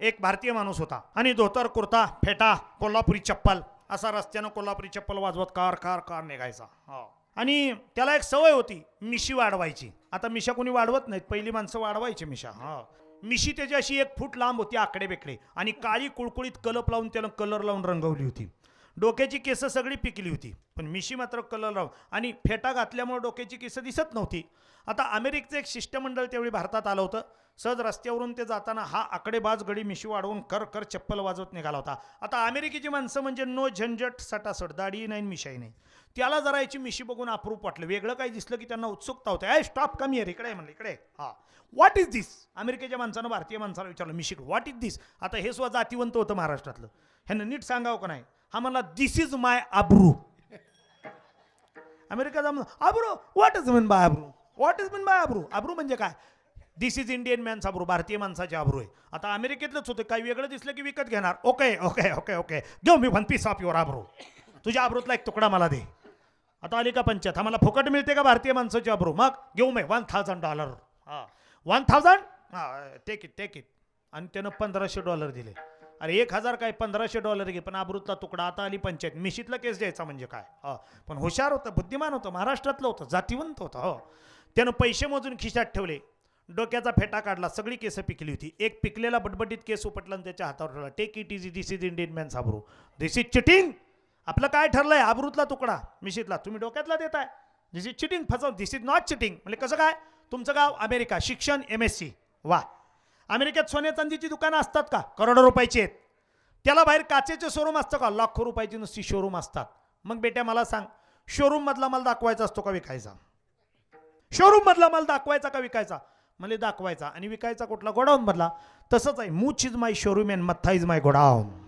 एक भारतीय माणूस होता. आणि धोतर कुर्ता फेटा कोल्हापुरी चप्पल असा रस्त्यानं कोल्हापुरी चप्पल वाजवत कार कार कार निघायचा. हो. आणि त्याला एक सवय होती मिशी वाढवायची. आता मिशा कोणी वाढवत नाहीत पहिली माणसं वाढवायची मिशा. हा. मिशी त्याची अशी एक फूट लांब होती आकडे बेकडे आणि काळी कुळकुळीत कलप लावून त्याला कलर लावून रंगवली होती. डोक्याची केसं सगळी पिकली होती. पण मिशी मात्र कलर लावून आणि फेटा घातल्यामुळे डोक्याची केसं दिसत नव्हती. आता अमेरिकेचं एक शिष्टमंडळ त्यावेळी भारतात आलं होतं. सहज रस्त्यावरून ते जाताना हा आकडेबाज गडी मिशी वाढवून कर कर चप्पल वाजवत निघाला होता. आता अमेरिकेची माणसं म्हणजे नो झंझट सटासट दाढी नाही मिशाई नाही. त्याला जरा याची मिशी बघून अप्रूप वाटलं. वेगळं काही दिसलं की त्यांना उत्सुकता होते. आय स्टॉप कमी आहे इकडे म्हणलं. इकडे हा. व्हॉट इज दिस अमेरिकेच्या माणसानं भारतीय माणसाला विचारलं मिशिक व्हॉट इज दिस आता हे सुद्धा जातीवंत होतं महाराष्ट्रातलं. ह्यानं नीट सांगावं का नाही? हा म्हणला दिस इज माय आब्रू अमेरिका आब्रू व्हॉट इज मीन बाय आब्रू व्हॉट इज मीन बाय आब्रू आब्रू म्हणजे काय? दिस इज इंडियन मॅन्स आब्रू भारतीय माणसाचे आब्रू आहे. आता अमेरिकेतलंच होतं काही वेगळं दिसलं की विकत घेणार. ओके ओके ओके ओके घेऊ मी वन पीस ऑफ युअर आब्रू तुझ्या आब्रूतला एक तुकडा मला दे. आता आली का पंचायत? आम्हाला फुकट मिळते का भारतीय माणसाची आब्रू मग घेऊ मी वन थाउजंड डॉलर हां. वन थाउजंड हां टेक इट टेक इट आणि त्यानं पंधराशे डॉलर दिले. अरे एक हजार काय पंधराशे डॉलर घे पण अमृतला तुकडा आता आली पंचायत. मिशीतला केस द्यायचा म्हणजे काय? हो. पण हुशार होतं बुद्धिमान होतं महाराष्ट्रातलं होतं जातीवंत होतं हो. त्यानं पैसे मोजून खिशात ठेवले. डोक्याचा फेटा काढला सगळी केसं पिकली होती. एक पिकलेला बटबटीत केस उपटला आणि त्याच्या हातावर ठेवला. Take it is this is Indian man साबरू. This is cheating आपलं काय ठरलंय? आबरूतला तुकडा मिशीतला. तुम्ही डोक्यातला देताय. दिस इज चिटिंग फसव दिस इज नॉट चिटिंग म्हणजे कसं काय? तुमचं गाव अमेरिका. शिक्षण एम एस सी वा. अमेरिकेत सोने चांदीची दुकानं असतात का? करोडो रुपयाची आहेत. त्याला बाहेर काचेचे शोरूम असतं का? लाखो रुपयाची नुसती शोरूम असतात. मग बेट्या मला सांग शोरूम मधला माल दाखवायचा असतो का विकायचा? शोरूम मधला माल दाखवायचा का विकायचा? मला दाखवायचा आणि विकायचा कुठला? गोडाऊन मधला. तसंच आहे. मूच इज माय शोरूम अँड मथ्था इज माय गोडाऊन.